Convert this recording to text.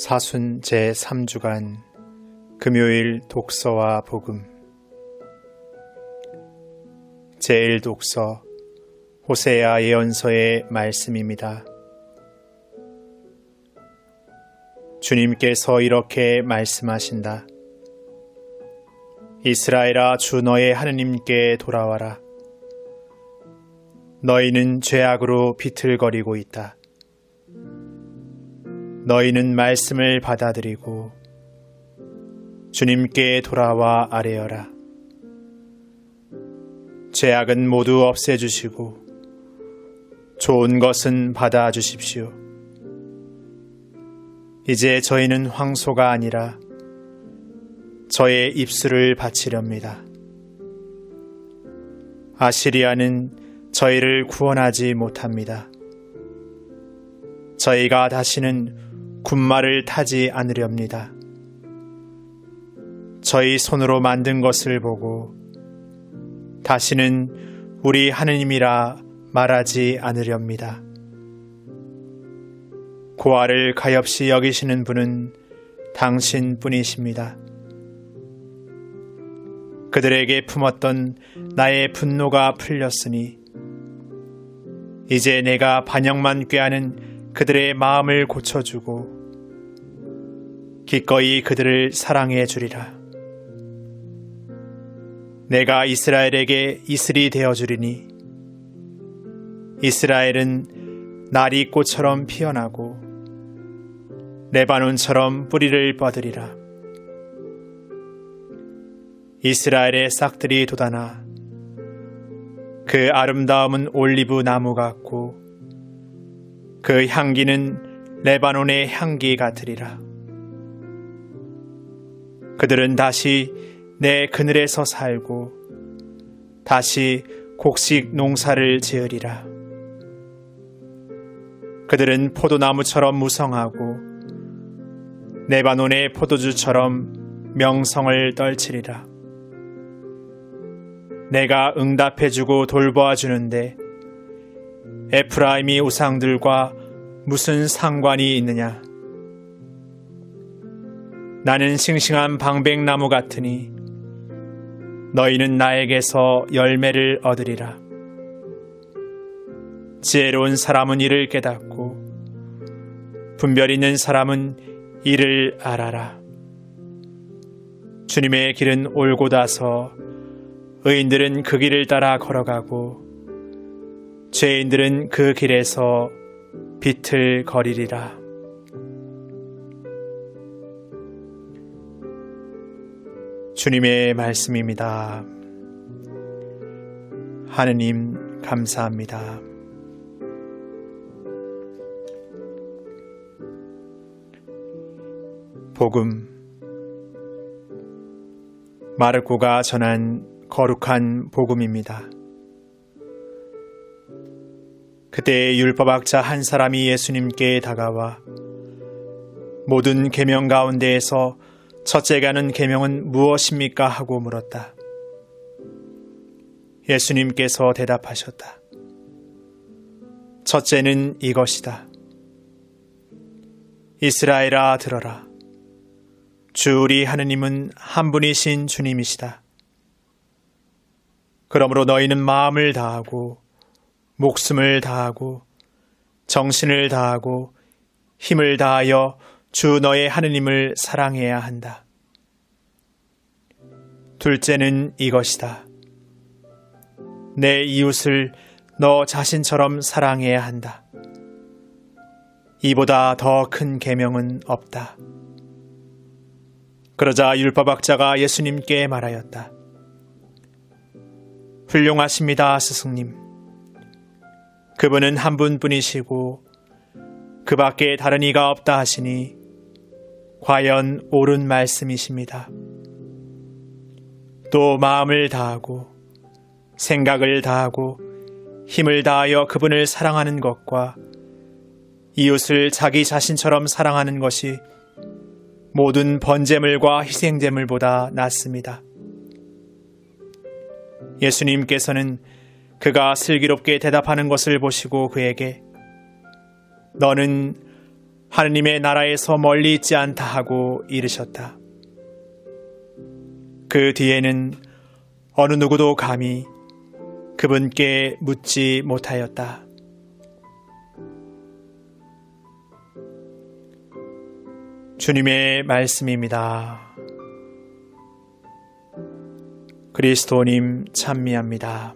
사순 제3주간 금요일 독서와 복음 제1 독서 호세아 예언서의 말씀입니다. 주님께서 이렇게 말씀하신다. 이스라엘아 주 너의 하느님께 돌아와라. 너희는 죄악으로 비틀거리고 있다. 너희는 말씀을 받아들이고 주님께 돌아와 아뢰어라. 죄악은 모두 없애주시고 좋은 것은 받아주십시오. 이제 저희는 황소가 아니라 저의 입술을 바치렵니다. 아시리아는 저희를 구원하지 못합니다. 저희가 다시는 군말을 타지 않으렵니다. 저희 손으로 만든 것을 보고 다시는 우리 하느님이라 말하지 않으렵니다. 고아를 가엾이 여기시는 분은 당신 뿐이십니다. 그들에게 품었던 나의 분노가 풀렸으니 이제 내가 반역만 꾀하는 그들의 마음을 고쳐주고 기꺼이 그들을 사랑해 주리라. 내가 이스라엘에게 이슬이 되어 주리니 이스라엘은 나리 꽃처럼 피어나고 레바논처럼 뿌리를 뻗으리라. 이스라엘의 싹들이 돋아나 그 아름다움은 올리브 나무 같고 그 향기는 레바논의 향기 같으리라. 그들은 다시 내 그늘에서 살고 다시 곡식 농사를 지으리라. 그들은 포도나무처럼 무성하고 네바논의 포도주처럼 명성을 떨치리라. 내가 응답해주고 돌보아 주는데 에프라임이 우상들과 무슨 상관이 있느냐? 나는 싱싱한 방백나무 같으니 너희는 나에게서 열매를 얻으리라. 지혜로운 사람은 이를 깨닫고 분별 있는 사람은 이를 알아라. 주님의 길은 올곧아서 의인들은 그 길을 따라 걸어가고 죄인들은 그 길에서 비틀거리리라. 주님의 말씀입니다. 하느님, 감사합니다. 복음 마르코가 전한 거룩한 복음입니다. 그때 율법학자 한 사람이 예수님께 다가와 모든 계명 가운데에서 첫째 가는 계명은 무엇입니까? 하고 물었다. 예수님께서 대답하셨다. 첫째는 이것이다. 이스라엘아 들어라. 주 우리 하느님은 한 분이신 주님이시다. 그러므로 너희는 마음을 다하고 목숨을 다하고 정신을 다하고 힘을 다하여 주 너의 하느님을 사랑해야 한다. 둘째는 이것이다. 내 이웃을 너 자신처럼 사랑해야 한다. 이보다 더 큰 계명은 없다. 그러자 율법학자가 예수님께 말하였다. 훌륭하십니다, 스승님. 그분은 한 분뿐이시고 그 밖에 다른 이가 없다 하시니 과연 옳은 말씀이십니다. 또 마음을 다하고 생각을 다하고 힘을 다하여 그분을 사랑하는 것과 이웃을 자기 자신처럼 사랑하는 것이 모든 번제물과 희생제물보다 낫습니다. 예수님께서는 그가 슬기롭게 대답하는 것을 보시고 그에게 너는 하느님의 나라에서 멀리 있지 않다 하고 이르셨다. 그 뒤에는 어느 누구도 감히 그분께 묻지 못하였다. 주님의 말씀입니다. 그리스도님 찬미합니다.